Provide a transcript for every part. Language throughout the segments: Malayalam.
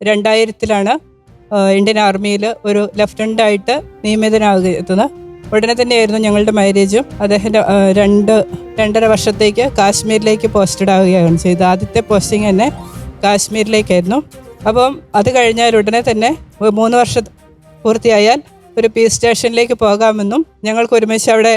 രണ്ടായിരത്തിലാണ് ഇന്ത്യൻ ആർമിയിൽ ഒരു ലെഫ്റ്റനന്റായിട്ട് നിയമിതനാകുന്നത് ഉടനെ തന്നെയായിരുന്നു ഞങ്ങളുടെ മാരേജും അദ്ദേഹത്തിന്റെ രണ്ട് രണ്ടര വർഷത്തേക്ക് കാശ്മീരിലേക്ക് പോസ്റ്റഡ് ആവുകയാണ് ചെയ്തത്. ആദ്യത്തെ പോസ്റ്റിംഗ് തന്നെ കാശ്മീരിലേക്കായിരുന്നു. അപ്പം അത് കഴിഞ്ഞാൽ ഉടനെ തന്നെ മൂന്ന് വർഷം പൂർത്തിയായാൽ ഒരു പീസ് സ്റ്റേഷനിലേക്ക് പോകാമെന്നും ഞങ്ങൾക്ക് ഒരുമിച്ച് അവിടെ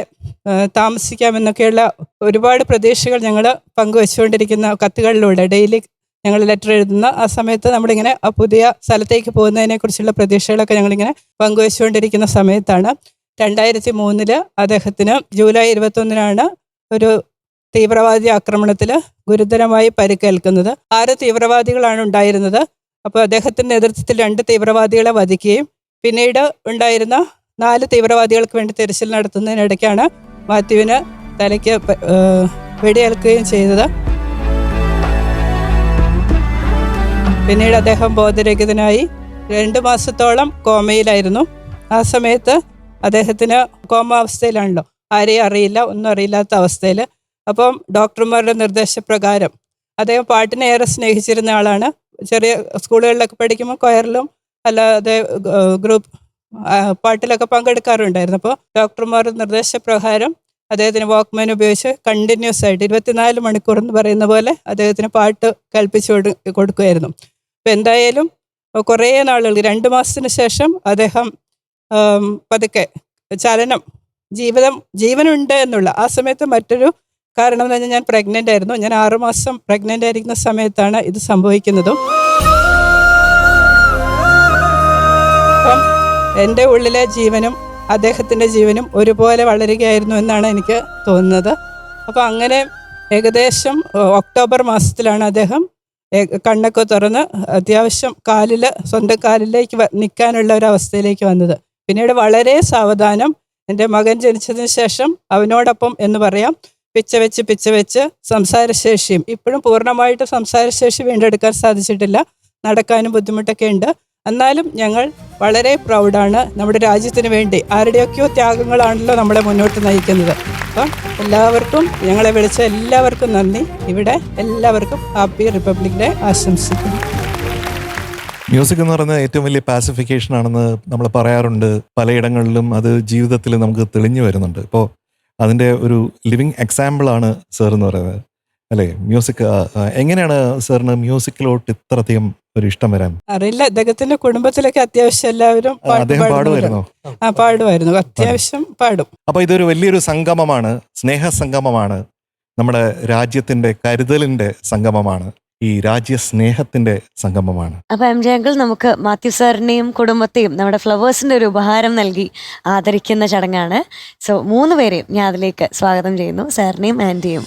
താമസിക്കാമെന്നൊക്കെയുള്ള ഒരുപാട് പ്രതീക്ഷകൾ ഞങ്ങൾ പങ്കുവച്ചുകൊണ്ടിരിക്കുന്ന കത്തുകളിലൂടെ ഡെയിലി ഞങ്ങൾ ലെറ്റർ എഴുതുന്ന ആ സമയത്ത് നമ്മളിങ്ങനെ ആ പുതിയ സ്ഥലത്തേക്ക് പോകുന്നതിനെക്കുറിച്ചുള്ള പ്രതീക്ഷകളൊക്കെ ഞങ്ങളിങ്ങനെ പങ്കുവച്ചുകൊണ്ടിരിക്കുന്ന സമയത്താണ്. രണ്ടായിരത്തി മൂന്നിൽ അദ്ദേഹത്തിന് ജൂലൈ ഇരുപത്തൊന്നിനാണ് ഒരു തീവ്രവാദി ആക്രമണത്തിൽ ഗുരുതരമായി പരിക്കേൽക്കുന്നത്. ആറ് തീവ്രവാദികളാണ് ഉണ്ടായിരുന്നത്. അപ്പോൾ അദ്ദേഹത്തിന്റെ നേതൃത്വത്തിൽ രണ്ട് തീവ്രവാദികളെ വധിക്കുകയും പിന്നീട് ഉണ്ടായിരുന്ന നാല് തീവ്രവാദികൾക്ക് വേണ്ടി തിരച്ചിൽ നടത്തുന്നതിനിടയ്ക്കാണ് മാത്യുവിന് തലയ്ക്ക് വെടിയേൽക്കുകയും ചെയ്തത്. പിന്നീട് അദ്ദേഹം ബോധരഹിതനായി രണ്ട് മാസത്തോളം കോമയിലായിരുന്നു. ആ സമയത്ത് അദ്ദേഹത്തിന് കോമ അവസ്ഥയിലാണല്ലോ ആരെയും അറിയില്ല ഒന്നും അറിയില്ലാത്ത അവസ്ഥയിൽ അപ്പം ഡോക്ടർമാരുടെ നിർദ്ദേശപ്രകാരം അദ്ദേഹം പാട്ടിനെ ഏറെ സ്നേഹിച്ചിരുന്ന ആളാണ്. ചെറിയ സ്കൂളുകളിലൊക്കെ പഠിക്കുമ്പോൾ കൊയറിലും അല്ലാതെ ഗ്രൂപ്പ് പാട്ടിലൊക്കെ പങ്കെടുക്കാറുണ്ടായിരുന്നു. അപ്പോൾ ഡോക്ടർമാരുടെ നിർദ്ദേശപ്രകാരം അദ്ദേഹത്തിന് വാക്ക്മാൻ ഉപയോഗിച്ച് കണ്ടിന്യൂസ് ആയിട്ട് ഇരുപത്തിനാല് മണിക്കൂർ എന്ന് പറയുന്ന പോലെ അദ്ദേഹത്തിന് പാട്ട് കൽപ്പിച്ചു കൊടു കൊടുക്കുമായിരുന്നു. അപ്പം എന്തായാലും കുറേ നാളുകൾ രണ്ട് മാസത്തിന് ശേഷം അദ്ദേഹം പതുക്കെ ചലനം ജീവിതം ജീവനുണ്ട് എന്നുള്ള ആ സമയത്ത് മറ്റൊരു കാരണം എന്ന് പറഞ്ഞാൽ ഞാൻ പ്രഗ്നന്റ് ആയിരുന്നു. ഞാൻ ആറുമാസം പ്രഗ്നന്റ് ആയിരിക്കുന്ന സമയത്താണ് ഇത് സംഭവിക്കുന്നതും. അപ്പം എന്റെ ഉള്ളിലെ ജീവനും അദ്ദേഹത്തിന്റെ ജീവനും ഒരുപോലെ വളരുകയായിരുന്നു എന്നാണ് എനിക്ക് തോന്നുന്നത്. അപ്പോൾ അങ്ങനെ ഏകദേശം ഒക്ടോബർ മാസത്തിലാണ് അദ്ദേഹം കണ്ണൊക്കെ തുറന്ന് അത്യാവശ്യം കാലിൽ സ്വന്തം കാലിലേക്ക് നിൽക്കാനുള്ള ഒരു അവസ്ഥയിലേക്ക് വന്നത്. പിന്നീട് വളരെ സാവധാനം എന്റെ മകൻ ജനിച്ചതിന് ശേഷം അവനോടൊപ്പം എന്ന് പറയാം പിച്ച വെച്ച് പിച്ച വെച്ച് സംസാരശേഷിയും. ഇപ്പോഴും പൂർണമായിട്ട് സംസാരശേഷി വീണ്ടെടുക്കാൻ സാധിച്ചിട്ടില്ല. നടക്കാനും ബുദ്ധിമുട്ടൊക്കെ ഉണ്ട്. എന്നാലും ഞങ്ങൾ വളരെ പ്രൗഡാണ് നമ്മുടെ രാജ്യത്തിന് വേണ്ടി ആരുടെയൊക്കെയോ ത്യാഗങ്ങളാണല്ലോ നമ്മളെ മുന്നോട്ട് നയിക്കുന്നത്. അപ്പം എല്ലാവർക്കും ഞങ്ങളെ വിളിച്ച എല്ലാവർക്കും നന്ദി. ഇവിടെ എല്ലാവർക്കും ഹാപ്പി റിപ്പബ്ലിക് ഡേ ആശംസിക്കുന്നു. മ്യൂസിക് എന്ന് പറയുന്നത് ഏറ്റവും വലിയ പാസിഫിക്കേഷൻ ആണെന്ന് നമ്മൾ പറയാറുണ്ട്. പലയിടങ്ങളിലും അത് ജീവിതത്തിൽ നമുക്ക് തെളിഞ്ഞു വരുന്നുണ്ട്. ഇപ്പോൾ അതിന്റെ ഒരു ലിവിങ് എക്സാമ്പിളാണ് സാർ എന്ന് പറയുന്നത്. അല്ലേ? മ്യൂസിക് എങ്ങനെയാണ് സാറിന് മ്യൂസിക്കിലോട്ട് ഇത്രയധികം ഒരു ഇഷ്ടം വരാൻ. അറിയില്ല അദ്ദേഹത്തിന്റെ കുടുംബത്തിലൊക്കെ അത്യാവശ്യം എല്ലാവരും അദ്ദേഹം പാടുമായിരുന്നു പാടുമായിരുന്നോ? ആ പാടുമായിരുന്നു. അത്യാവശ്യം പാടും. അപ്പൊ ഇതൊരു വലിയൊരു സംഗമമാണ് സ്നേഹ സംഗമമാണ് നമ്മുടെ രാജ്യത്തിന്റെ കരുതലിന്റെ സംഗമമാണ് ഈ രാജ്യ സ്നേഹത്തിന്റെ സംഗമമാണ്. അപ്പൊ എം ജെ അങ്കിൾ നമുക്ക് മാത്യു സാറിനെയും കുടുംബത്തെയും നമ്മുടെ ഫ്ലവേഴ്സിന്റെ ഒരു ഉപഹാരം നൽകി ആദരിക്കുന്ന ചടങ്ങാണ്. സോ മൂന്ന് പേരെയും ഞാൻ അതിലേക്ക് സ്വാഗതം ചെയ്യുന്നു സാറിനെയും ആന്റിയും